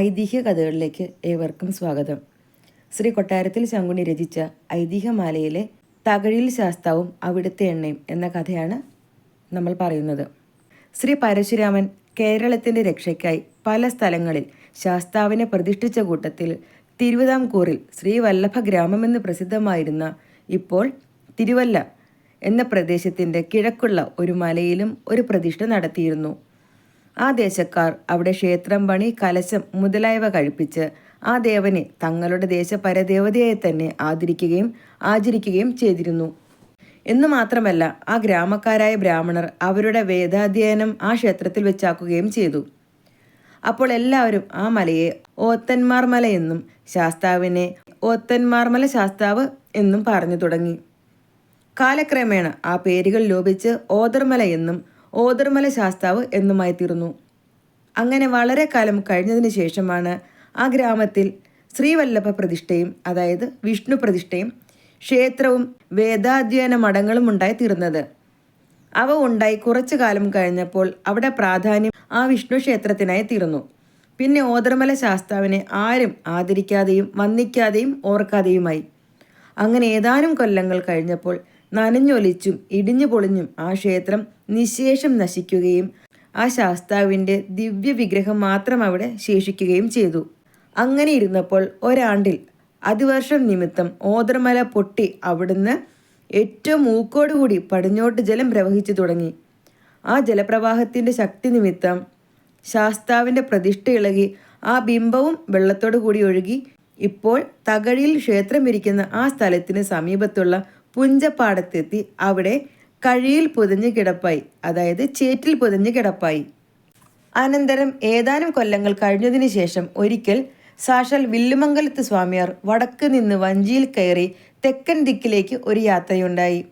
ഐതിഹ്യ കഥകളിലേക്ക് ഏവർക്കും സ്വാഗതം. ശ്രീ കൊട്ടാരത്തിൽ ശങ്കുണി രചിച്ച ഐതിഹ്യമാലയിലെ തകഴിൽ ശാസ്താവും അവിടുത്തെ എണ്ണയും എന്ന കഥയാണ് നമ്മൾ പറയുന്നത്. ശ്രീ പരശുരാമൻ കേരളത്തിന്റെ രക്ഷയ്ക്കായി പല സ്ഥലങ്ങളിൽ ശാസ്താവിനെ പ്രതിഷ്ഠിച്ച കൂട്ടത്തിൽ തിരുവിതാംകൂറിൽ ശ്രീവല്ലഭ ഗ്രാമമെന്ന് പ്രസിദ്ധമായിരുന്ന ഇപ്പോൾ തിരുവല്ല എന്ന പ്രദേശത്തിന്റെ കിഴക്കുള്ള ഒരു മലയിലും ഒരു പ്രതിഷ്ഠ നടത്തിയിരുന്നു. ആ ദേശക്കാർ അവിടെ ക്ഷേത്രം പണി കലശം മുതലായവ കഴിപ്പിച്ച് ആ ദേവനെ തങ്ങളുടെ ദേശപരദേവതയായി തന്നെ ആദരിക്കുകയും ആചരിക്കുകയും ചെയ്തിരുന്നു. എന്നു മാത്രമല്ല ആ ഗ്രാമക്കാരായ ബ്രാഹ്മണർ അവരുടെ വേദാധ്യയനം ആ ക്ഷേത്രത്തിൽ വെച്ചാക്കുകയും ചെയ്തു. അപ്പോൾ എല്ലാവരും ആ മലയെ ഓത്തന്മാർ മല എന്നും ശാസ്താവിനെ ഓത്തന്മാർമല ശാസ്താവ് എന്നും പറഞ്ഞു തുടങ്ങി. കാലക്രമേണ ആ പേരുകൾ ലോപിച്ച് ഓതർമല എന്നും ഓദർമല ശാസ്താവ് എന്നുമായി തീർന്നു. അങ്ങനെ വളരെ കാലം കഴിഞ്ഞതിന് ശേഷമാണ് ആ ഗ്രാമത്തിൽ ശ്രീവല്ലഭ പ്രതിഷ്ഠയും അതായത് വിഷ്ണു പ്രതിഷ്ഠയും ക്ഷേത്രവും വേദാധ്യയന മഠങ്ങളും ഉണ്ടായി തീർന്നത്. അവ ഉണ്ടായി കുറച്ചു കാലം കഴിഞ്ഞപ്പോൾ അവിടെ പ്രാധാന്യം ആ വിഷ്ണു ക്ഷേത്രത്തിനായി തീർന്നു. പിന്നെ ഓതർമല ശാസ്താവിനെ ആരും ആദരിക്കാതെയും വന്ദിക്കാതെയും ഓർക്കാതെയുമായി. അങ്ങനെ ഏതാനും കൊല്ലങ്ങൾ കഴിഞ്ഞപ്പോൾ നനഞ്ഞൊലിച്ചും ഇടിഞ്ഞു പൊളിഞ്ഞും ആ ക്ഷേത്രം നിശേഷം നശിക്കുകയും ആ ശാസ്താവിന്റെ ദിവ്യവിഗ്രഹം മാത്രം അവിടെ ശേഷിക്കുകയും ചെയ്തു. അങ്ങനെ ഇരുന്നപ്പോൾ ഒരാണ്ടിൽ അതിവർഷം നിമിത്തം ഓദർമല പൊട്ടി അവിടുന്ന് ഏറ്റവും മൂക്കോടുകൂടി പടിഞ്ഞോട്ട് ജലം പ്രവഹിച്ചു തുടങ്ങി. ആ ജലപ്രവാഹത്തിന്റെ ശക്തി നിമിത്തം ശാസ്താവിന്റെ പ്രതിഷ്ഠ ഇളകി ആ ബിംബവും വെള്ളത്തോടു കൂടി ഒഴുകി ഇപ്പോൾ തകഴിയിൽ ക്ഷേത്രമിരിക്കുന്ന ആ സ്ഥലത്തിന് സമീപത്തുള്ള പുഞ്ചപ്പാടത്തെത്തി അവിടെ കഴിയിൽ പുതഞ്ഞു കിടപ്പായി. അതായത് ചേറ്റിൽ പുതഞ്ഞു കിടപ്പായി. അനന്തരം ഏതാനും കൊല്ലങ്ങൾ കഴിഞ്ഞതിന് ശേഷം ഒരിക്കൽ സാക്ഷാൽ വില്ലുമംഗലത്ത് സ്വാമിയാർ വടക്ക് നിന്ന് വഞ്ചിയിൽ കയറി തെക്കൻ ദിക്കിലേക്ക് ഒരു യാത്രയുണ്ടായി.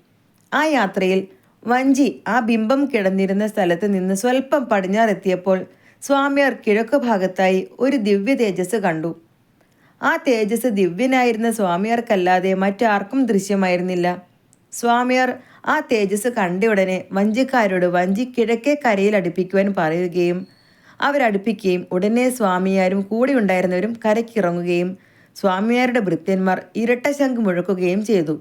ആ യാത്രയിൽ വഞ്ചി ആ ബിംബം കിടന്നിരുന്ന സ്ഥലത്ത് നിന്ന് സ്വല്പം പടിഞ്ഞാറെത്തിയപ്പോൾ സ്വാമിയാർ കിഴക്ക് ഭാഗത്തായി ഒരു ദിവ്യ തേജസ് കണ്ടു. ആ തേജസ് ദിവ്യനായിരുന്ന സ്വാമിയാർക്കല്ലാതെ മറ്റാർക്കും ദൃശ്യമായിരുന്നില്ല. സ്വാമിയാർ ആ തേജസ് കണ്ട ഉടനെ വഞ്ചിക്കാരോട് വഞ്ചി കിഴക്കേ കരയിൽ അടുപ്പിക്കുവാൻ പറയുകയും അവരടുപ്പിക്കുകയും ഉടനെ സ്വാമിയാരും കൂടെ ഉണ്ടായിരുന്നവരും കരയ്ക്കിറങ്ങുകയും സ്വാമിയാരുടെ ഭൃത്യന്മാർ ഇരട്ട ശംഖ് മുഴക്കുകയും ചെയ്തു.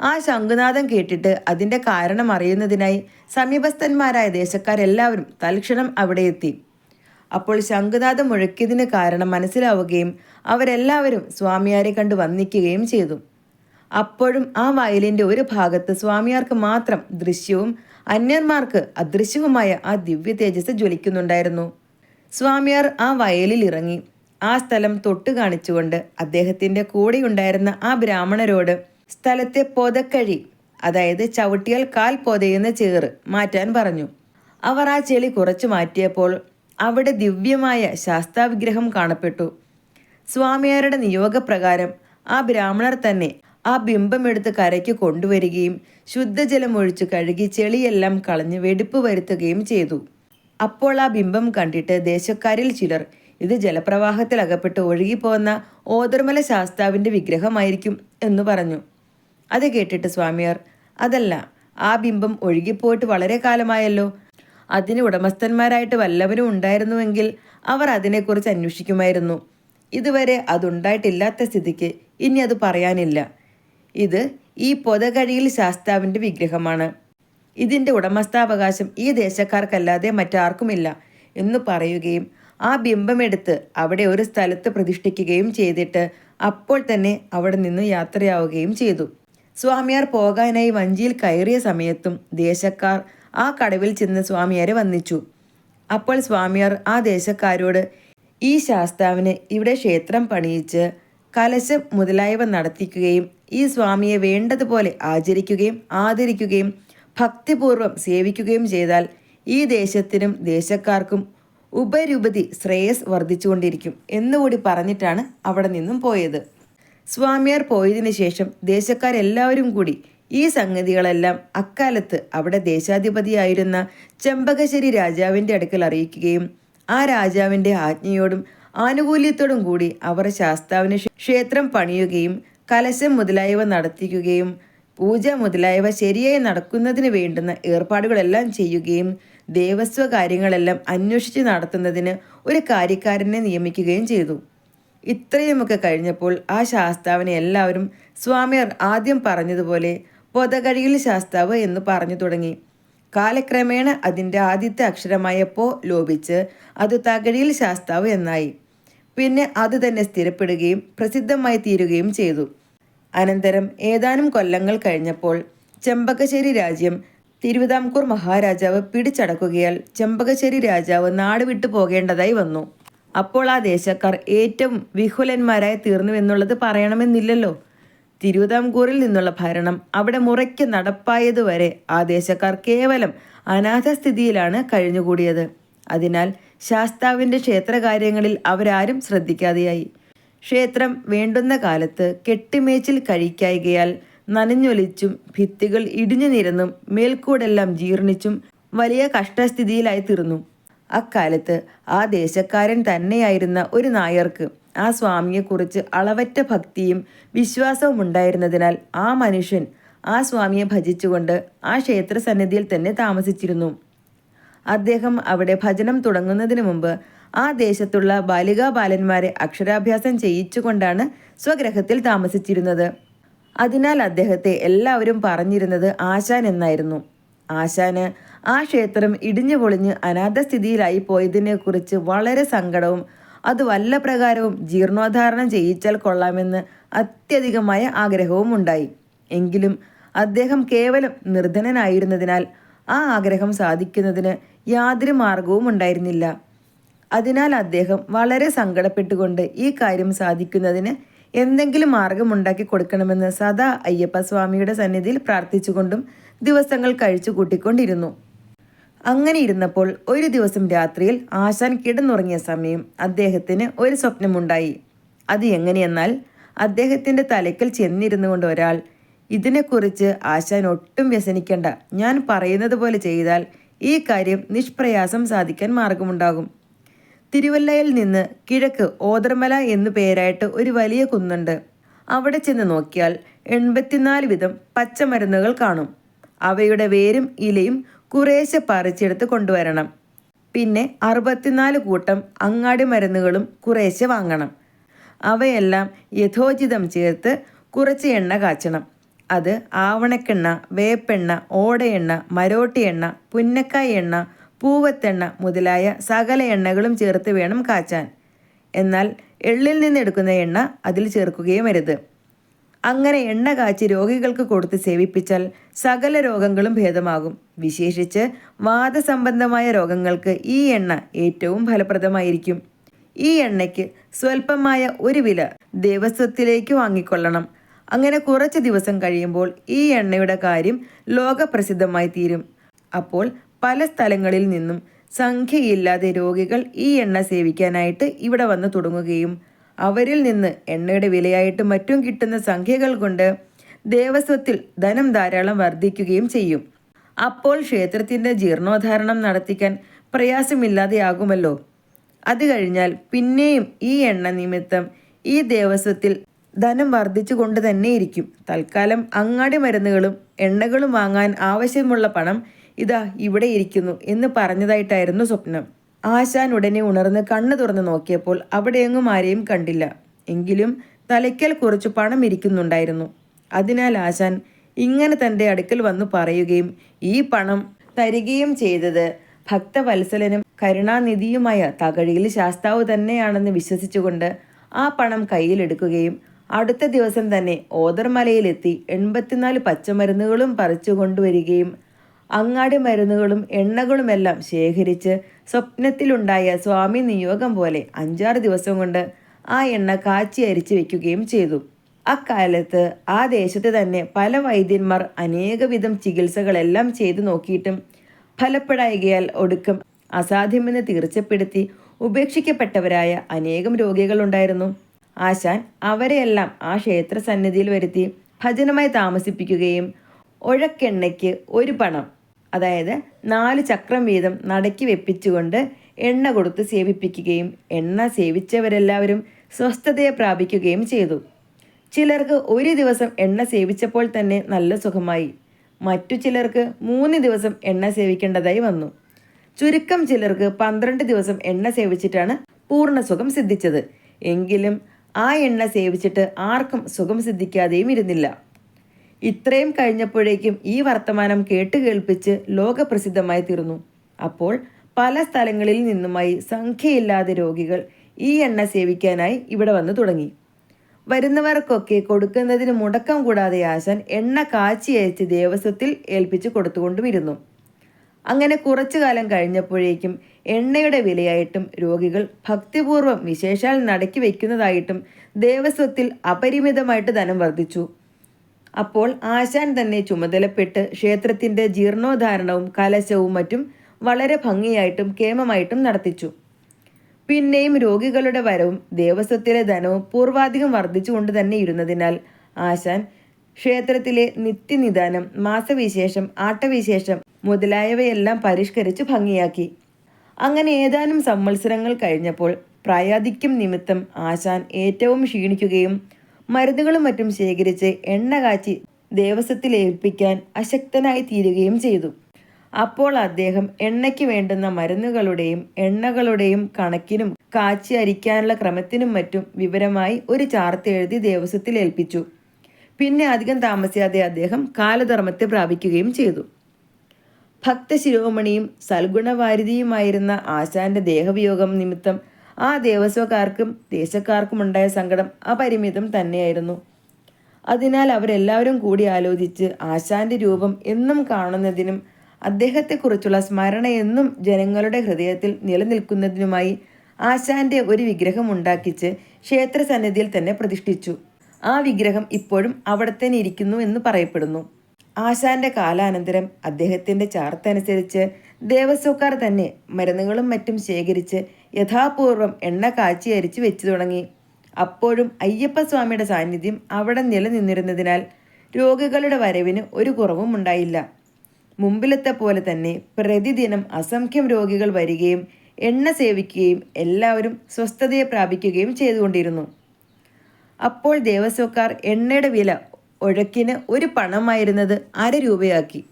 ആ ശംഖുനാഥം കേട്ടിട്ട് അതിന്റെ കാരണം അറിയുന്നതിനായി സമീപസ്ഥന്മാരായ ദേശക്കാരെല്ലാവരും തൽക്ഷണം അവിടെ എത്തി. അപ്പോൾ ശംഖുനാഥം മുഴക്കിയതിന് കാരണം മനസ്സിലാവുകയും അവരെല്ലാവരും സ്വാമിയാരെ കണ്ട് വന്നിക്കുകയും ചെയ്തു. അപ്പോഴും ആ വയലിന്റെ ഒരു ഭാഗത്ത് സ്വാമിയാർക്ക് മാത്രം ദൃശ്യവും അന്യന്മാർക്ക് അദൃശ്യവുമായ ആ ദിവ്യ തേജസ് ജ്വലിക്കുന്നുണ്ടായിരുന്നു. സ്വാമിയാർ ആ വയലിൽ ഇറങ്ങി. ആ സ്ഥലം തൊട്ട് കാണിച്ചുകൊണ്ട് അദ്ദേഹത്തിന്റെ കൂടെയുണ്ടായിരുന്ന ആ ബ്രാഹ്മണരോട് സ്ഥലത്തെ പൊതക്കഴി അതായത് ചവിട്ടിയാൽ കാൽ പൊതയുന്ന ചേറ് മാറ്റാൻ പറഞ്ഞു. അവർ ആ ചെളി കുറച്ചു മാറ്റിയപ്പോൾ അവിടെ ദിവ്യമായ ശാസ്താവിഗ്രഹം കാണപ്പെട്ടു. സ്വാമിയാരുടെ നിയോഗപ്രകാരം ആ ബ്രാഹ്മണർ തന്നെ ആ ബിംബമെടുത്ത് കരയ്ക്ക് കൊണ്ടുവരികയും ശുദ്ധജലം ഒഴിച്ച് കഴുകി ചെളിയെല്ലാം കളഞ്ഞ് വെടിപ്പ് വരുത്തുകയും ചെയ്തു. അപ്പോൾ ആ ബിംബം കണ്ടിട്ട് ദേശക്കാരിൽ ചിലർ ഇത് ജലപ്രവാഹത്തിൽ അകപ്പെട്ട് ഒഴുകിപ്പോന്ന ഓതർമല ശാസ്താവിന്റെ വിഗ്രഹമായിരിക്കും എന്ന് പറഞ്ഞു. അത് കേട്ടിട്ട് സ്വാമിയാർ അതല്ല ആ ബിംബം ഒഴുകിപ്പോയിട്ട് വളരെ കാലമായല്ലോ. അതിന് ഉടമസ്ഥന്മാരായിട്ട് വല്ലവരും ഉണ്ടായിരുന്നുവെങ്കിൽ അവർ അതിനെക്കുറിച്ച് അന്വേഷിക്കുമായിരുന്നു. ഇതുവരെ അതുണ്ടായിട്ടില്ലാത്ത സ്ഥിതിക്ക് ഇനി അത് പറയാനില്ല. ഇത് ഈ പൊതകഴിയിൽ ശാസ്താവിന്റെ വിഗ്രഹമാണ്. ഇതിന്റെ ഉടമസ്ഥാവകാശം ഈ ദേശക്കാർക്കല്ലാതെ മറ്റാർക്കുമില്ല എന്ന് പറയുകയും ആ ബിംബമെടുത്ത് അവിടെ ഒരു സ്ഥലത്ത് പ്രതിഷ്ഠിക്കുകയും ചെയ്തിട്ട് അപ്പോൾ തന്നെ അവിടെ നിന്ന് യാത്രയാവുകയും ചെയ്തു. സ്വാമിയാർ പോകാനായി വഞ്ചിയിൽ കയറിയ സമയത്തും ദേശക്കാർ ആ കടവിൽ ചെന്ന് സ്വാമിയാരെ വന്നിച്ചു അപ്പോൾ സ്വാമിയാർ ആ ദേശക്കാരോട് ഈ ശാസ്താവിന് ഇവിടെ ക്ഷേത്രം പണിയിച്ച് കലശം മുതലായവ നടത്തിക്കുകയും ഈ സ്വാമിയെ വേണ്ടതുപോലെ ആചരിക്കുകയും ആദരിക്കുകയും ഭക്തിപൂർവം സേവിക്കുകയും ചെയ്താൽ ഈ ദേശത്തിനും ദേശക്കാർക്കും ഉപരുപതി ശ്രേയസ് വർദ്ധിച്ചുകൊണ്ടിരിക്കും എന്നുകൂടി പറഞ്ഞിട്ടാണ് അവിടെ നിന്നും പോയത്. സ്വാമിയാർ പോയതിനു ശേഷം ദേശക്കാരെല്ലാവരും കൂടി ഈ സംഗതികളെല്ലാം അക്കാലത്ത് അവിടെ ദേശാധിപതിയായിരുന്ന ചെമ്പകശ്ശേരി രാജാവിന്റെ അടുക്കൽ അറിയിക്കുകയും ആ രാജാവിന്റെ ആജ്ഞയോടും ആനുകൂല്യത്തോടും കൂടി അവർ ശാസ്താവിന് ക്ഷേത്രം പണിയുകയും കലശം മുതലായവ നടത്തിക്കുകയും പൂജ മുതലായവ ശരിയായി നടക്കുന്നതിന് വേണ്ടുന്ന ഏർപ്പാടുകളെല്ലാം ചെയ്യുകയും ദേവസ്വ കാര്യങ്ങളെല്ലാം അന്വേഷിച്ച് നടത്തുന്നതിന് ഒരു കാര്യക്കാരനെ നിയമിക്കുകയും ചെയ്തു. ഇത്രയുമൊക്കെ കഴിഞ്ഞപ്പോൾ ആ ശാസ്താവിനെ എല്ലാവരും സ്വാമിയർ ആദ്യം പറഞ്ഞതുപോലെ പൊതകഴിയിൽ ശാസ്താവ് എന്ന് പറഞ്ഞു തുടങ്ങി. കാലക്രമേണ അതിന്റെ ആദ്യത്തെ അക്ഷരമായ പോ ലോപിച്ച് അത് തകഴിയിൽ ശാസ്താവ് എന്നായി. പിന്നെ അത് തന്നെ സ്ഥിരപ്പെടുകയും പ്രസിദ്ധമായി തീരുകയും ചെയ്തു. അനന്തരം ഏതാനും കൊല്ലങ്ങൾ കഴിഞ്ഞപ്പോൾ ചെമ്പകശ്ശേരി രാജ്യം തിരുവിതാംകൂർ മഹാരാജാവ് പിടിച്ചടക്കുകയാൽ ചെമ്പകശ്ശേരി രാജാവ് നാട് വിട്ടു പോകേണ്ടതായി വന്നു. അപ്പോൾ ആ ദേശക്കാർ ഏറ്റവും വിഹുലന്മാരായി തീർന്നു എന്നുള്ളത് പറയണമെന്നില്ലല്ലോ. തിരുവിതാംകൂറിൽ നിന്നുള്ള ഭരണം അവിടെ മുറയ്ക്ക് നടപ്പായതുവരെ ആ ദേശക്കാർ കേവലം അനാഥസ്ഥിതിയിലാണ് കഴിഞ്ഞുകൂടിയത്. അതിനാൽ ശാസ്താവിന്റെ ക്ഷേത്രകാര്യങ്ങളിൽ അവരാരും ശ്രദ്ധിക്കാതെയായി. ക്ഷേത്രം വേണ്ടുന്ന കാലത്ത് കെട്ടിമേച്ചിൽ കഴിക്കായികയാൽ നനഞ്ഞൊലിച്ചും ഭിത്തികൾ ഇടിഞ്ഞു നിരന്നും മേൽക്കൂടെല്ലാം ജീർണിച്ചും വലിയ കഷ്ടസ്ഥിതിയിലായി തീർന്നു. അക്കാലത്ത് ആ ദേശക്കാരൻ തന്നെയായിരുന്ന ഒരു നായർക്ക് ആ സ്വാമിയെക്കുറിച്ച് അളവറ്റ ഭക്തിയും വിശ്വാസവും ഉണ്ടായിരുന്നതിനാൽ ആ മനുഷ്യൻ ആ സ്വാമിയെ ഭജിച്ചുകൊണ്ട് ആ ക്ഷേത്രസന്നിധിയിൽ തന്നെ താമസിച്ചിരുന്നു. അദ്ദേഹം അവിടെ ഭജനം തുടങ്ങുന്നതിന് മുമ്പ് ആ ദേശത്തുള്ള ബാലികാ ബാലന്മാരെ അക്ഷരാഭ്യാസം ചെയ്യിച്ചുകൊണ്ടാണ് സ്വഗ്രഹത്തിൽ താമസിച്ചിരുന്നത്. അതിനാൽ അദ്ദേഹത്തെ എല്ലാവരും പറഞ്ഞിരുന്നത് ആശാൻ എന്നായിരുന്നു. ആശാന് ആ ക്ഷേത്രം ഇടിഞ്ഞു പൊളിഞ്ഞ് അനാഥസ്ഥിതിയിലായി പോയതിനെക്കുറിച്ച് വളരെ സങ്കടവും അത് വല്ല പ്രകാരവും ജീർണോദ്ധാരണം ചെയ്യിച്ചാൽ കൊള്ളാമെന്ന് അത്യധികമായ ആഗ്രഹവും ഉണ്ടായി എങ്കിലും അദ്ദേഹം കേവലം നിർധനനായിരുന്നതിനാൽ ആ ആഗ്രഹം സാധിക്കുന്നതിന് യാതൊരു മാർഗവും ഉണ്ടായിരുന്നില്ല. അതിനാൽ അദ്ദേഹം വളരെ സങ്കടപ്പെട്ടുകൊണ്ട് ഈ കാര്യം സാധിക്കുന്നതിന് എന്തെങ്കിലും മാർഗമുണ്ടാക്കി കൊടുക്കണമെന്ന് സദാ അയ്യപ്പ സ്വാമിയുടെ സന്നിധിയിൽ പ്രാർത്ഥിച്ചുകൊണ്ടും ദിവസങ്ങൾ കഴിച്ചു കൂട്ടിക്കൊണ്ടിരുന്നു. അങ്ങനെ ഇരുന്നപ്പോൾ ഒരു ദിവസം രാത്രിയിൽ ആശാൻ കിടന്നുറങ്ങിയ സമയം അദ്ദേഹത്തിന് ഒരു സ്വപ്നമുണ്ടായി. അത് എങ്ങനെയെന്നാൽ അദ്ദേഹത്തിന്റെ തലയ്ക്കൽ ചെന്നിരുന്നു കൊണ്ട് ഒരാൾ ഇതിനെക്കുറിച്ച് ആശാൻ ഒട്ടും വ്യസനിക്കേണ്ട. ഞാൻ പറയുന്നത് പോലെ ചെയ്താൽ ഈ കാര്യം നിഷ്പ്രയാസം സാധിക്കാൻ മാർഗമുണ്ടാകും. തിരുവല്ലയിൽ നിന്ന് കിഴക്ക് ഓദർമല എന്നു പേരായിട്ട് ഒരു വലിയ കുന്നുണ്ട്. അവിടെ ചെന്ന് നോക്കിയാൽ എൺപത്തിനാല് വിധം പച്ചമരുന്നുകൾ കാണും. അവയുടെ വേരും ഇലയും കുറേശ്ശെ പറിച്ചെടുത്ത് കൊണ്ടുവരണം. പിന്നെ അറുപത്തിനാല് കൂട്ടം അങ്ങാടി മരുന്നുകളും കുറേശ്ശെ വാങ്ങണം. അവയെല്ലാം യഥോചിതം ചേർത്ത് കുറച്ച് എണ്ണ കാച്ചണം. അത് ആവണക്കെണ്ണ വേപ്പെണ്ണ ഓടയെണ്ണ മരോട്ടി എണ്ണ പുന്നക്കായ എണ്ണ പൂവത്തെണ്ണ മുതലായ സകല എണ്ണകളും ചേർത്ത് വേണം കാച്ചാൻ. എന്നാൽ എള്ളിൽ നിന്നെടുക്കുന്ന എണ്ണ അതിൽ ചേർക്കുകയും അരുത്. അങ്ങനെ എണ്ണ കാച്ചി രോഗികൾക്ക് കൊടുത്ത് സേവിപ്പിച്ചാൽ സകല രോഗങ്ങളും ഭേദമാകും. വിശേഷിച്ച് വാദസംബന്ധമായ രോഗങ്ങൾക്ക് ഈ എണ്ണ ഏറ്റവും ഫലപ്രദമായിരിക്കും. ഈ എണ്ണയ്ക്ക് സ്വല്പമായ ഒരു വില ദേവസ്വത്തിലേക്ക് വാങ്ങിക്കൊള്ളണം. അങ്ങനെ കുറച്ച് ദിവസം കഴിയുമ്പോൾ ഈ എണ്ണയുടെ കാര്യം ലോകപ്രസിദ്ധമായി തീരും. അപ്പോൾ പല സ്ഥലങ്ങളിൽ നിന്നും സംഖ്യയില്ലാതെ രോഗികൾ ഈ എണ്ണ സേവിക്കാനായിട്ട് ഇവിടെ വന്ന് തുടങ്ങുകയും അവരിൽ നിന്ന് എണ്ണയുടെ വിലയായിട്ട് മറ്റും കിട്ടുന്ന സംഖ്യകൾ കൊണ്ട് ദേവസ്വത്തിൽ ധനം ധാരാളം വർദ്ധിക്കുകയും ചെയ്യും. അപ്പോൾ ക്ഷേത്രത്തിന്റെ ജീർണോദ്ധാരണം നടത്തിക്കാൻ പ്രയാസമില്ലാതെയാകുമല്ലോ. അത് കഴിഞ്ഞാൽ പിന്നെയും ഈ എണ്ണ നിമിത്തം ഈ ദേവസ്വത്തിൽ ധനം വർദ്ധിച്ചു കൊണ്ട് തന്നെയിരിക്കും തൽക്കാലം അങ്ങാടി മരുന്നുകളും എണ്ണകളും വാങ്ങാൻ ആവശ്യമുള്ള പണം ഇതാ ഇവിടെ ഇരിക്കുന്നു എന്ന് പറഞ്ഞതായിട്ടായിരുന്നു സ്വപ്നം. ആശാൻ ഉടനെ ഉണർന്ന് കണ്ണു തുറന്ന് നോക്കിയപ്പോൾ അവിടെയെങ്ങും ആരെയും കണ്ടില്ല. എങ്കിലും തലയ്ക്കൽ കുറച്ച് പണം ഇരിക്കുന്നുണ്ടായിരുന്നു. അതിനാൽ ആശാൻ ഇങ്ങനെ തന്റെ അടുക്കൽ വന്ന് പറയുകയും ഈ പണം തരികയും ചെയ്തത് ഭക്തവത്സലനും കരുണാനിധിയുമായ തകഴിയിൽ ശാസ്താവ് തന്നെയാണെന്ന് വിശ്വസിച്ചുകൊണ്ട് ആ പണം കയ്യിലെടുക്കുകയും അടുത്ത ദിവസം തന്നെ ഓദർമലയിലെത്തി എൺപത്തിനാല് പച്ചമരുന്നുകളും പറിച്ചു കൊണ്ടുവരികയും അങ്ങാടി മരുന്നുകളും എണ്ണകളുമെല്ലാം ശേഖരിച്ച് സ്വപ്നത്തിലുണ്ടായ സ്വാമി നിയോഗം പോലെ അഞ്ചാറ് ദിവസം കൊണ്ട് ആ എണ്ണ കാച്ചി അരിച്ചു വയ്ക്കുകയും ചെയ്തു. അക്കാലത്ത് ആ ദേശത്ത് തന്നെ പല വൈദ്യന്മാർ അനേകവിധം ചികിത്സകളെല്ലാം ചെയ്തു നോക്കിയിട്ടും ഫലപ്പെടായികയാൽ ഒടുക്കം അസാധ്യമെന്ന് തീർച്ചപ്പെടുത്തി ഉപേക്ഷിക്കപ്പെട്ടവരായ അനേകം രോഗികളുണ്ടായിരുന്നു. ആശാൻ അവരെയെല്ലാം ആ ക്ഷേത്ര സന്നിധിയിൽ വരുത്തി ഭജനമായി താമസിപ്പിക്കുകയും ഒഴക്കെണ്ണയ്ക്ക് ഒരു പണം അതായത് നാല് ചക്രം വീതം നടക്കി വെപ്പിച്ചുകൊണ്ട് എണ്ണ കൊടുത്ത് സേവിപ്പിക്കുകയും എണ്ണ സേവിച്ചവരെല്ലാവരും സ്വസ്ഥതയെ പ്രാപിക്കുകയും ചെയ്തു. ചിലർക്ക് ഒരു ദിവസം എണ്ണ സേവിച്ചപ്പോൾ തന്നെ നല്ല സുഖമായി. മറ്റു ചിലർക്ക് മൂന്ന് ദിവസം എണ്ണ സേവിക്കേണ്ടതായി വന്നു. ചുരുക്കം ചിലർക്ക് പന്ത്രണ്ട് ദിവസം എണ്ണ സേവിച്ചിട്ടാണ് പൂർണ സുഖം സിദ്ധിച്ചത്. എങ്കിലും ആ എണ്ണ സേവിച്ചിട്ട് ആർക്കും സുഖം സിദ്ധിക്കാതെയും ഇരുന്നില്ല. ഇത്രയും കഴിഞ്ഞപ്പോഴേക്കും ഈ വർത്തമാനം കേട്ട് കേൾപ്പിച്ച് ലോകപ്രസിദ്ധമായി തീർന്നു. അപ്പോൾ പല സ്ഥലങ്ങളിൽ നിന്നുമായി സംഖ്യയില്ലാതെ രോഗികൾ ഈ എണ്ണ സേവിക്കാനായി ഇവിടെ വന്നു തുടങ്ങി. വരുന്നവർക്കൊക്കെ കൊടുക്കുന്നതിന് മുടക്കം കൂടാതെ ആശാൻ എണ്ണ കാച്ചി അയച്ച് ദേവസ്വത്തിൽ ഏൽപ്പിച്ച് കൊടുത്തുകൊണ്ടുമിരുന്നു. അങ്ങനെ കുറച്ചു കാലം കഴിഞ്ഞപ്പോഴേക്കും എണ്ണയുടെ വിലയായിട്ടും രോഗികൾ ഭക്തിപൂർവം വിശേഷാൽ നടക്കി വയ്ക്കുന്നതായിട്ടും ദേവസ്വത്തിൽ അപരിമിതമായിട്ട് ധനം വർദ്ധിച്ചു. അപ്പോൾ ആശാൻ തന്നെ ചുമതലപ്പെട്ട് ക്ഷേത്രത്തിന്റെ ജീർണോദ്ധാരണവും കലശവും മറ്റും വളരെ ഭംഗിയായിട്ടും കേമമായിട്ടും നടത്തിച്ചു. പിന്നെയും രോഗികളുടെ വരവും ദേവസ്വത്തിലെ ധനവും പൂർവാധികം വർദ്ധിച്ചുകൊണ്ട് തന്നെ ഇരുന്നതിനാൽ ആശാൻ ക്ഷേത്രത്തിലെ നിത്യനിദാനം മാസവിശേഷം ആട്ടവിശേഷം മുതലായവയെല്ലാം പരിഷ്കരിച്ച് ഭംഗിയാക്കി. അങ്ങനെ ഏതാനും സംവത്സരങ്ങൾ കഴിഞ്ഞപ്പോൾ പ്രായാധിക്യം നിമിത്തം ആശാൻ ഏറ്റവും ക്ഷീണിക്കുകയും മരുന്നുകളും മറ്റും ശേഖരിച്ച് എണ്ണ കാച്ചി ദേവസ്വത്തിൽ ഏൽപ്പിക്കാൻ അശക്തനായി തീരുകയും ചെയ്തു. അപ്പോൾ അദ്ദേഹം എണ്ണയ്ക്ക് വേണ്ടുന്ന മരുന്നുകളുടെയും എണ്ണകളുടെയും കണക്കിനും കാച്ചി അരിക്കാനുള്ള ക്രമത്തിനും മറ്റും വിവരമായി ഒരു ചാർത്ത് എഴുതി ദേവസ്വത്തിൽ ഏൽപ്പിച്ചു. പിന്നെ അധികം താമസിയാതെ അദ്ദേഹം കാലധർമ്മത്തെ പ്രാപിക്കുകയും ചെയ്തു. ഭക്തശിരോമണിയും സൽഗുണവാരിധിയുമായിരുന്ന ആശാന്റെ ദേഹവിയോഗം നിമിത്തം ആ ദേവസ്വക്കാർക്കും ദേശക്കാർക്കും ഉണ്ടായ സങ്കടം അപരിമിതം തന്നെയായിരുന്നു. അതിനാൽ അവരെല്ലാവരും കൂടി ആലോചിച്ച് ആശാന്റെ രൂപം എന്നും കാണുന്നതിനും അദ്ദേഹത്തെക്കുറിച്ചുള്ള സ്മരണ എന്നും ജനങ്ങളുടെ ഹൃദയത്തിൽ നിലനിൽക്കുന്നതിനുമായി ആശാന്റെ ഒരു വിഗ്രഹം ഉണ്ടാക്കിച്ച് ക്ഷേത്രസന്നിധിയിൽ തന്നെ പ്രതിഷ്ഠിച്ചു. ആ വിഗ്രഹം ഇപ്പോഴും അവിടെ തന്നെ ഇരിക്കുന്നു എന്ന് പറയപ്പെടുന്നു. ആശാന്റെ കാലാനന്തരം അദ്ദേഹത്തിന്റെ ചാർത്തനുസരിച്ച് ദേവസ്വക്കാർ തന്നെ മരുന്നുകളും മറ്റും ശേഖരിച്ച് യഥാപൂർവം എണ്ണ കാച്ചി അരിച്ചു വെച്ചു തുടങ്ങി. അപ്പോഴും അയ്യപ്പസ്വാമിയുടെ സാന്നിധ്യം അവിടെ നിലനിന്നിരുന്നതിനാൽ രോഗികളുടെ വരവിന് ഒരു കുറവും ഉണ്ടായില്ല. മുമ്പിലത്തെ പോലെ തന്നെ പ്രതിദിനം അസംഖ്യം രോഗികൾ വരികയും എണ്ണ സേവിക്കുകയും എല്ലാവരും സ്വസ്ഥതയെ പ്രാപിക്കുകയും ചെയ്തുകൊണ്ടിരുന്നു. അപ്പോൾ ദേവസ്വക്കാർ എണ്ണയുടെ വില ഒഴക്കിന് ഒരു പണമായിരുന്നത് അര രൂപയാക്കി.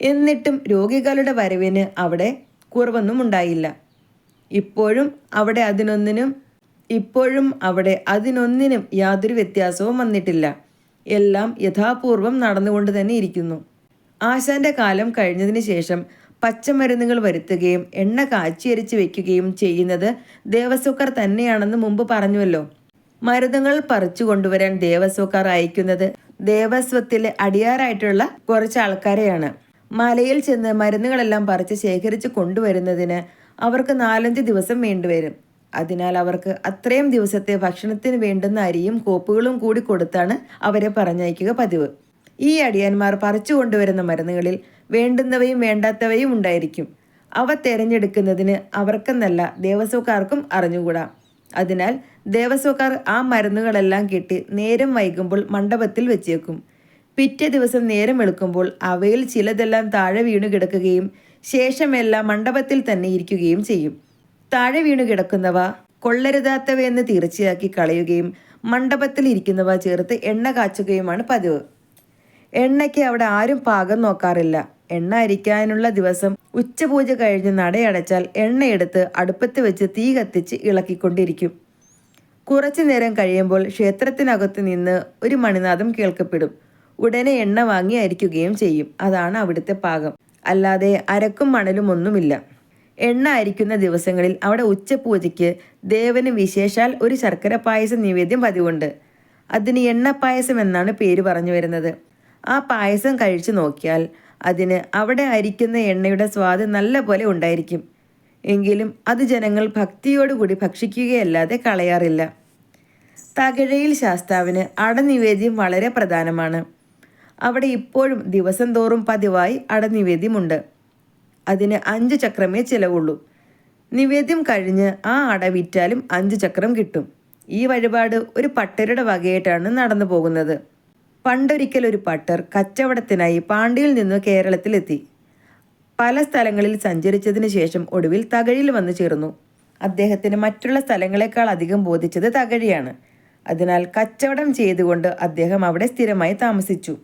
എന്നിട്ടും രോഗികളുടെ വരവിന് അവിടെ കുറവൊന്നും ഉണ്ടായില്ല. ഇപ്പോഴും അവിടെ അതിനൊന്നിനും ഇപ്പോഴും അവിടെ അതിനൊന്നിനും യാതൊരു വ്യത്യാസവും വന്നിട്ടില്ല. എല്ലാം യഥാപൂർവം നടന്നുകൊണ്ട് തന്നെ ഇരിക്കുന്നു. ആശാന്റെ കാലം കഴിഞ്ഞതിന് ശേഷം പച്ചമരുന്നുകൾ വരുത്തുകയും എണ്ണ കാച്ചിയരിച്ച് വെക്കുകയും ചെയ്യുന്നത് ദേവസ്വക്കാർ തന്നെയാണെന്ന് മുമ്പ് പറഞ്ഞുവല്ലോ. മരുന്നുകൾ പറിച്ചു കൊണ്ടുവരാൻ ദേവസ്വക്കാർ അയക്കുന്നത് ദേവസ്വത്തിലെ അടിയാറായിട്ടുള്ള കുറച്ച് ആൾക്കാരെയാണ്. മലയിൽ ചെന്ന് മരുന്നുകളെല്ലാം പറിച്ച് ശേഖരിച്ച് കൊണ്ടുവരുന്നതിന് അവർക്ക് നാലഞ്ച് ദിവസം വേണ്ടിവരും അതിനാൽ അവർക്ക് അത്രയും ദിവസത്തെ ഭക്ഷണത്തിന് വേണ്ടുന്ന അരിയും കോപ്പുകളും കൂടി കൊടുത്താണ് അവരെ പറഞ്ഞയക്കുക പതിവ്. ഈ അടിയന്മാർ പറിച്ചു കൊണ്ടുവരുന്ന മരുന്നുകളിൽ വേണ്ടുന്നവയും വേണ്ടാത്തവയും ഉണ്ടായിരിക്കും. അവ തിരഞ്ഞെടുക്കുന്നതിന് അവർക്കെന്നല്ല ദേവസ്വക്കാർക്കും അറിഞ്ഞുകൂടാ. അതിനാൽ ദേവസ്വക്കാർ ആ മരുന്നുകളെല്ലാം കിട്ടി നേരം വൈകുമ്പോൾ മണ്ഡപത്തിൽ വെച്ചേക്കും. പിറ്റേ ദിവസം നേരം വെളുക്കുമ്പോൾ അവയിൽ ചിലതെല്ലാം താഴെ വീണു കിടക്കുകയും ശേഷമെല്ലാം മണ്ഡപത്തിൽ തന്നെ ഇരിക്കുകയും ചെയ്യും. താഴെ വീണു കിടക്കുന്നവ കൊള്ളരുതാത്തവയെന്ന് തീർച്ചയാക്കി കളയുകയും മണ്ഡപത്തിൽ ഇരിക്കുന്നവ ചേർത്ത് എണ്ണ കാച്ചുകയുമാണ് പതിവ്. എണ്ണയ്ക്ക് അവിടെ ആരും പാകം നോക്കാറില്ല. എണ്ണ അരിക്കാനുള്ള ദിവസം ഉച്ചപൂജ കഴിഞ്ഞ് നടയടച്ചാൽ എണ്ണയെടുത്ത് അടുപ്പത്ത് വെച്ച് തീ കത്തിച്ച് ഇളക്കിക്കൊണ്ടിരിക്കും. കുറച്ചു നേരം കഴിയുമ്പോൾ ക്ഷേത്രത്തിനകത്ത് നിന്ന് ഒരു മണിനാഥം കേൾക്കപ്പെടും. ഉടനെ എണ്ണ വാങ്ങി അരിക്കുകയും ചെയ്യും. അതാണ് അവിടുത്തെ പാകം. അല്ലാതെ അരക്കും മണലും ഒന്നുമില്ല. എണ്ണ അരിക്കുന്ന ദിവസങ്ങളിൽ അവിടെ ഉച്ചപൂജയ്ക്ക് ദേവന് വിശേഷാൽ ഒരു ശർക്കര പായസം നിവേദ്യം പതിവുണ്ട്. അതിന് എണ്ണ പായസം എന്നാണ് പേര് പറഞ്ഞു വരുന്നത്. ആ പായസം കഴിച്ചു നോക്കിയാൽ അതിന് അവിടെ അരിക്കുന്ന എണ്ണയുടെ സ്വാദ് നല്ല പോലെ ഉണ്ടായിരിക്കും. എങ്കിലും അത് ജനങ്ങൾ ഭക്തിയോടുകൂടി ഭക്ഷിക്കുകയല്ലാതെ കളയാറില്ല. തകഴയിൽ ശാസ്താവിന് അടനിവേദ്യം വളരെ പ്രധാനമാണ്. അവിടെ ഇപ്പോഴും ദിവസം തോറും പതിവായി അടനിവേദ്യമുണ്ട്. അതിന് അഞ്ച് ചക്രമേ ചിലവുള്ളൂ. നിവേദ്യം കഴിഞ്ഞ് ആ അട വിറ്റാലും അഞ്ച് ചക്രം കിട്ടും. ഈ വഴിപാട് ഒരു പട്ടരുടെ വകയായിട്ടാണ് നടന്നു പോകുന്നത് പണ്ടൊരിക്കൽ ഒരു പട്ടർ കച്ചവടത്തിനായി പാണ്ഡ്യയിൽ നിന്ന് കേരളത്തിലെത്തി. പല സ്ഥലങ്ങളിൽ സഞ്ചരിച്ചതിന് ശേഷം ഒടുവിൽ തകഴിയിൽ വന്നു ചേർന്നു. അദ്ദേഹത്തിന് മറ്റുള്ള സ്ഥലങ്ങളെക്കാൾ അധികം ബോധിച്ചത് തകഴിയാണ്. അതിനാൽ കച്ചവടം ചെയ്തുകൊണ്ട് അദ്ദേഹം അവിടെ സ്ഥിരമായി താമസിച്ചു.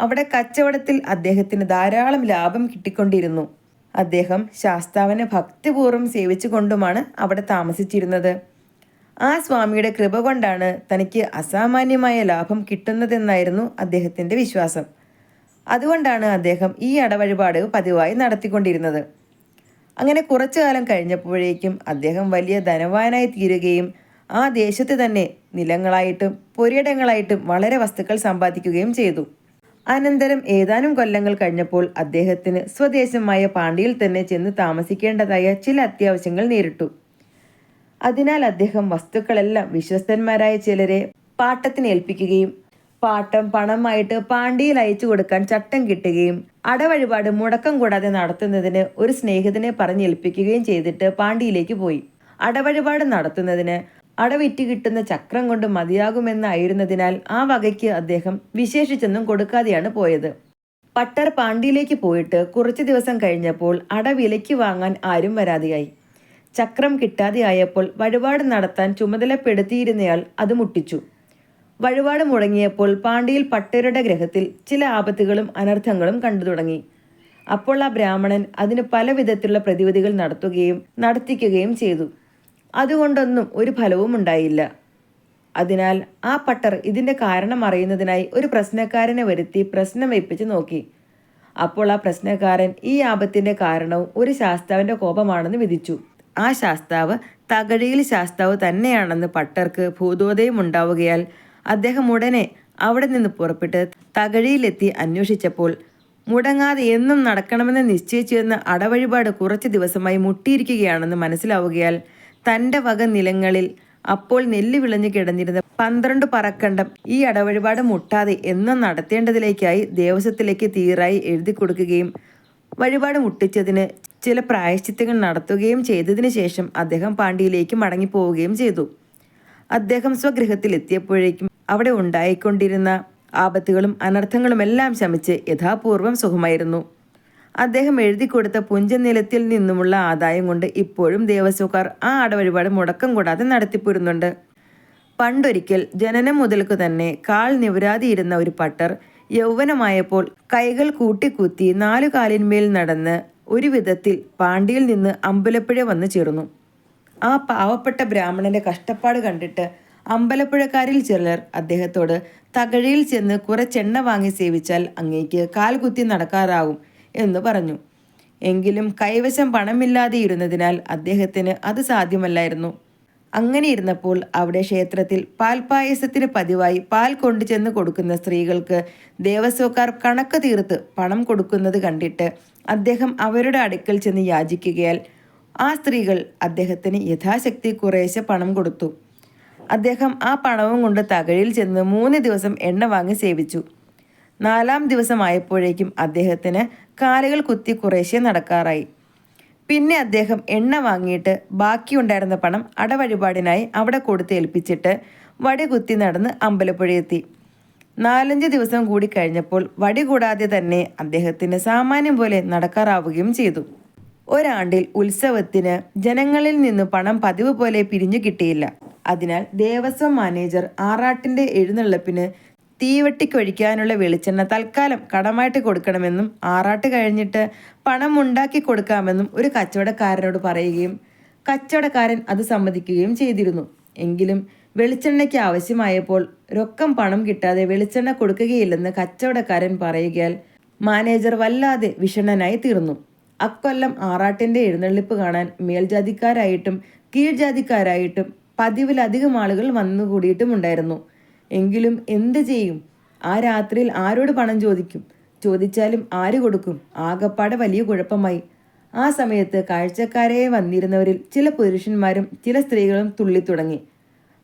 അവിടെ കച്ചവടത്തിൽ അദ്ദേഹത്തിന് ധാരാളം ലാഭം കിട്ടിക്കൊണ്ടിരുന്നു. അദ്ദേഹം ശാസ്താവിനെ ഭക്തിപൂർവം സേവിച്ചുകൊണ്ടുമാണ് അവിടെ താമസിച്ചിരുന്നത്. ആ സ്വാമിയുടെ കൃപ കൊണ്ടാണ് തനിക്ക് അസാമാന്യമായ ലാഭം കിട്ടുന്നതെന്നായിരുന്നു അദ്ദേഹത്തിന്റെ വിശ്വാസം. അതുകൊണ്ടാണ് അദ്ദേഹം ഈ അടവഴിപാട് പതിവായി നടത്തിക്കൊണ്ടിരുന്നത്. അങ്ങനെ കുറച്ചു കാലം കഴിഞ്ഞപ്പോഴേക്കും അദ്ദേഹം വലിയ ധനവാനായി തീരുകയും ആ ദേശത്ത് തന്നെ നിലങ്ങളായിട്ടും പുരയിടങ്ങളായിട്ടും വളരെ വസ്തുക്കൾ സമ്പാദിക്കുകയും ചെയ്തു. അനന്തരം ഏതാനും കൊല്ലങ്ങൾ കഴിഞ്ഞപ്പോൾ അദ്ദേഹത്തിന് സ്വദേശമായ പാണ്ഡ്യയിൽ തന്നെ ചെന്ന് താമസിക്കേണ്ടതായ ചില അത്യാവശ്യങ്ങൾ നേരിട്ടു. അതിനാൽ അദ്ദേഹം വസ്തുക്കളെല്ലാം വിശ്വസ്തന്മാരായ ചിലരെ പാട്ടത്തിന് ഏൽപ്പിക്കുകയും പാട്ടം പണമായിട്ട് പാണ്ഡിയിൽ അയച്ചു കൊടുക്കാൻ ചട്ടം കിട്ടുകയും അടവഴിപാട് മുടക്കം കൂടാതെ നടത്തുന്നതിന് ഒരു സ്നേഹിതനെ പറഞ്ഞേൽപ്പിക്കുകയും ചെയ്തിട്ട് പാണ്ഡിയിലേക്ക് പോയി. അടവഴിപാട് നടത്തുന്നതിന് അടവിറ്റ് കിട്ടുന്ന ചക്രം കൊണ്ട് മതിയാകുമെന്നായിരുന്നതിനാൽ ആ വകയ്ക്ക് അദ്ദേഹം വിശേഷിച്ചൊന്നും കൊടുക്കാതെയാണ് പോയത്. പട്ടർ പാണ്ഡിയിലേക്ക് പോയിട്ട് കുറച്ചു ദിവസം കഴിഞ്ഞപ്പോൾ അടവിലയ്ക്ക് വാങ്ങാൻ ആരും വരാതെയായി. ചക്രം കിട്ടാതെയായപ്പോൾ വഴിപാട് നടത്താൻ ചുമതലപ്പെടുത്തിയിരുന്നയാൾ അത് മുട്ടിച്ചു. വഴിപാട് മുടങ്ങിയപ്പോൾ പാണ്ഡ്യയിൽ പട്ടരുടെ ഗ്രഹത്തിൽ ചില ആപത്തുകളും അനർത്ഥങ്ങളും കണ്ടു തുടങ്ങി. അപ്പോൾ ആ ബ്രാഹ്മണൻ അതിന് പല വിധത്തിലുള്ള പ്രതിവിധികൾ നടത്തുകയും നടത്തിക്കുകയും ചെയ്തു. അതുകൊണ്ടൊന്നും ഒരു ഫലവും ഉണ്ടായില്ല. അതിനാൽ ആ പട്ടർ ഇതിന്റെ കാരണം അറിയുന്നതിനായി ഒരു പ്രശ്നക്കാരനെ വരുത്തി പ്രശ്നം വയ്പ്പിച്ച് നോക്കി. അപ്പോൾ ആ പ്രശ്നക്കാരൻ ഈ ആപത്തിന്റെ കാരണവും ഒരു ശാസ്താവിന്റെ കോപമാണെന്ന് വിധിച്ചു. ആ ശാസ്താവ് തകഴിയിൽ ശാസ്താവ് തന്നെയാണെന്ന് പട്ടർക്ക് ഭൂതോദയം ഉണ്ടാവുകയാൽ അദ്ദേഹം ഉടനെ അവിടെ നിന്ന് പുറപ്പെട്ട് തകഴിയിലെത്തി അന്വേഷിച്ചപ്പോൾ മുടങ്ങാതെ എന്നും നടക്കണമെന്ന് നിശ്ചയിച്ചിരുന്ന അടവഴിപാട് കുറച്ച് ദിവസമായി മുട്ടിയിരിക്കുകയാണെന്ന് മനസ്സിലാവുകയാൽ തന്റെ വക നിലങ്ങളിൽ അപ്പോൾ നെല്ല് വിളഞ്ഞു കിടന്നിരുന്ന പന്ത്രണ്ട് പറക്കണ്ടം ഈ അടവഴിപാട് മുട്ടാതെ എന്നും നടത്തേണ്ടതിലേക്കായി ദേവസ്വത്തിലേക്ക് തീറായി എഴുതി കൊടുക്കുകയും വഴിപാട് മുട്ടിച്ചതിന് ചില പ്രായശ്ചിത്തങ്ങൾ നടത്തുകയും ചെയ്തതിനു ശേഷം അദ്ദേഹം പാണ്ഡ്യയിലേക്ക് മടങ്ങിപ്പോവുകയും ചെയ്തു. അദ്ദേഹം സ്വഗൃഹത്തിൽ എത്തിയപ്പോഴേക്കും അവിടെ ഉണ്ടായിക്കൊണ്ടിരുന്ന ആപത്തുകളും അനർത്ഥങ്ങളുമെല്ലാം ശമിച്ച് യഥാപൂർവം സുഖമായിരുന്നു. അദ്ദേഹം എഴുതി കൊടുത്ത പുഞ്ചനിലത്തിൽ നിന്നുമുള്ള ആദായം കൊണ്ട് ഇപ്പോഴും ദേവസ്വക്കാർ ആ അടവഴിപാട് മുടക്കം കൂടാതെ നടത്തിപ്പോരുന്നുണ്ട്. പണ്ടൊരിക്കൽ ജനനം മുതൽക്കു തന്നെ കാൽ നിവരാതിയിരുന്ന ഒരു പട്ടർ യൗവനമായപ്പോൾ കൈകൾ കൂട്ടിക്കുത്തി നാലു കാലിന്മേൽ നടന്ന് ഒരു വിധത്തിൽ പാണ്ഡ്യയിൽ നിന്ന് അമ്പലപ്പുഴ വന്നു ചേർന്നു. ആ പാവപ്പെട്ട ബ്രാഹ്മണന്റെ കഷ്ടപ്പാട് കണ്ടിട്ട് അമ്പലപ്പുഴക്കാരിൽ ചിലർ അദ്ദേഹത്തോട് തകഴിയിൽ ചെന്ന് കുറച്ചെണ്ണ വാങ്ങി സേവിച്ചാൽ അങ്ങേക്ക് കാൽകുത്തി നടക്കാറാവും എന്ന് പറഞ്ഞു. എങ്കിലും കൈവശം പണമില്ലാതെ ഇരുന്നതിനാൽ അദ്ദേഹത്തിന് അത് സാധ്യമല്ലായിരുന്നു. അങ്ങനെ ഇരുന്നപ്പോൾ അവിടെ ക്ഷേത്രത്തിൽ പാൽപായസത്തിന് പതിവായി പാൽ കൊണ്ടുചെന്ന് കൊടുക്കുന്ന സ്ത്രീകൾക്ക് ദേവസ്വക്കാർ കണക്ക് തീർത്ത് പണം കൊടുക്കുന്നത് കണ്ടിട്ട് അദ്ദേഹം അവരുടെ അടുക്കൽ ചെന്ന് യാചിക്കുകയാൽ ആ സ്ത്രീകൾ അദ്ദേഹത്തിന് യഥാശക്തി കുറേശ്ശെ പണം കൊടുത്തു. അദ്ദേഹം ആ പണവും കൊണ്ട് തകഴിൽ ചെന്ന് മൂന്ന് ദിവസം എണ്ണ വാങ്ങി സേവിച്ചു. നാലാം ദിവസമായപ്പോഴേക്കും അദ്ദേഹത്തിന് കാലുകൾ കുത്തി കുറേശ്ശെ നടക്കാറായി. പിന്നെ അദ്ദേഹം എണ്ണ വാങ്ങിയിട്ട് ബാക്കിയുണ്ടായിരുന്ന പണം അടവഴിപാടിനായി അവിടെ കൊടുത്ത് ഏൽപ്പിച്ചിട്ട് വടി കുത്തി നടന്ന് അമ്പലപ്പുഴയെത്തി. നാലഞ്ച് ദിവസം കൂടി കഴിഞ്ഞപ്പോൾ വടി കൂടാതെ തന്നെ അദ്ദേഹത്തിന് സാമാന്യം പോലെ നടക്കാറാവുകയും ചെയ്തു. ഒരാണ്ടിൽ ഉത്സവത്തിന് ജനങ്ങളിൽ നിന്ന് പണം പതിവ് പോലെ പിരിഞ്ഞു കിട്ടിയില്ല. അതിനാൽ ദേവസ്വം മാനേജർ ആറാട്ടിന്റെ എഴുന്നള്ളിപ്പിന് തീവെട്ടിക്കൊഴിക്കാനുള്ള വെളിച്ചെണ്ണ തൽക്കാലം കടമായിട്ട് കൊടുക്കണമെന്നും ആറാട്ട് കഴിഞ്ഞിട്ട് പണം ഉണ്ടാക്കി കൊടുക്കാമെന്നും ഒരു കച്ചവടക്കാരനോട് പറയുകയും കച്ചവടക്കാരൻ അത് സമ്മതിക്കുകയും ചെയ്തിരുന്നു. എങ്കിലും വെളിച്ചെണ്ണയ്ക്ക് ആവശ്യമായപ്പോൾ രൊക്കം പണം കിട്ടാതെ വെളിച്ചെണ്ണ കൊടുക്കുകയില്ലെന്ന് കച്ചവടക്കാരൻ പറയുകയാൽ മാനേജർ വല്ലാതെ വിഷണ്ണനായി തീർന്നു. അക്കൊല്ലം ആറാട്ടിന്റെ എഴുന്നള്ളിപ്പ് കാണാൻ മേൽജാതിക്കാരായിട്ടും കീഴ്ജാതിക്കാരായിട്ടും പതിവിലധികം ആളുകൾ വന്നുകൂടിയിട്ടുമുണ്ടായിരുന്നു. എങ്കിലും എന്ത് ചെയ്യും? ആ രാത്രിയിൽ ആരോട് പണം ചോദിക്കും? ചോദിച്ചാലും ആര് കൊടുക്കും? ആകപ്പാടെ വലിയ കുഴപ്പമായി. ആ സമയത്ത് കാഴ്ചക്കാരെ വന്നിരുന്നവരിൽ ചില പുരുഷന്മാരും ചില സ്ത്രീകളും തുള്ളിത്തുടങ്ങി.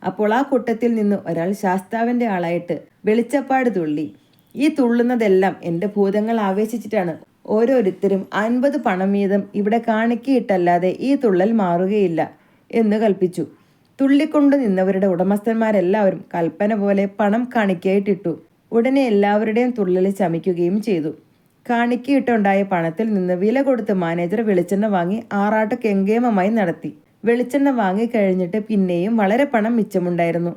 അപ്പോൾ ആ കൂട്ടത്തിൽ നിന്ന് ഒരാൾ ശാസ്താവിന്റെ ആളായിട്ട് വെളിച്ചപ്പാട് തുള്ളി. ഈ തുള്ളുന്നതെല്ലാം എന്റെ ഭൂതങ്ങൾ ആവേശിച്ചിട്ടാണ്. ഓരോരുത്തരും അൻപത് പണം വീതം ഇവിടെ കാണിക്കയിട്ടല്ലാതെ ഈ തുള്ളൽ മാറുകയില്ല എന്ന് കൽപ്പിച്ചു. തുള്ളിക്കൊണ്ടു നിന്നവരുടെ ഉടമസ്ഥന്മാരെല്ലാവരും കൽപ്പന പോലെ പണം കാണിക്കയായിട്ടിട്ടു ഉടനെ എല്ലാവരുടെയും തുള്ളൽ ചമിക്കുകയും ചെയ്തു. കാണിക്കയിട്ടുണ്ടായ പണത്തിൽ നിന്ന് വില കൊടുത്ത് മാനേജർ വെളിച്ചെണ്ണ വാങ്ങി ആറാട്ട് കെങ്കേമമായി നടത്തി. വെളിച്ചെണ്ണ വാങ്ങിക്കഴിഞ്ഞിട്ട് പിന്നെയും വളരെ പണം മിച്ചമുണ്ടായിരുന്നു.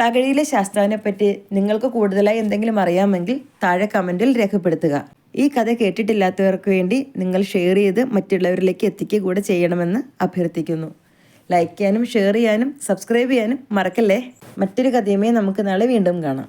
തകഴിയിലെ ശാസ്താവിനെ പറ്റി നിങ്ങൾക്ക് കൂടുതലായി എന്തെങ്കിലും അറിയാമെങ്കിൽ താഴെ കമന്റിൽ രേഖപ്പെടുത്തുക. ഈ കഥ കേട്ടിട്ടില്ലാത്തവർക്ക് വേണ്ടി നിങ്ങൾ ഷെയർ ചെയ്ത് മറ്റുള്ളവരിലേക്ക് എത്തിക്കുക കൂടെ ചെയ്യണമെന്ന് അഭ്യർത്ഥിക്കുന്നു. ലൈക്ക് ചെയ്യാനും ഷെയർ ചെയ്യാനും സബ്സ്ക്രൈബ് ചെയ്യാനും മറക്കല്ലേ? മറ്റൊരു കഥയുമേ നമുക്ക് നാളെ വീണ്ടും കാണാം.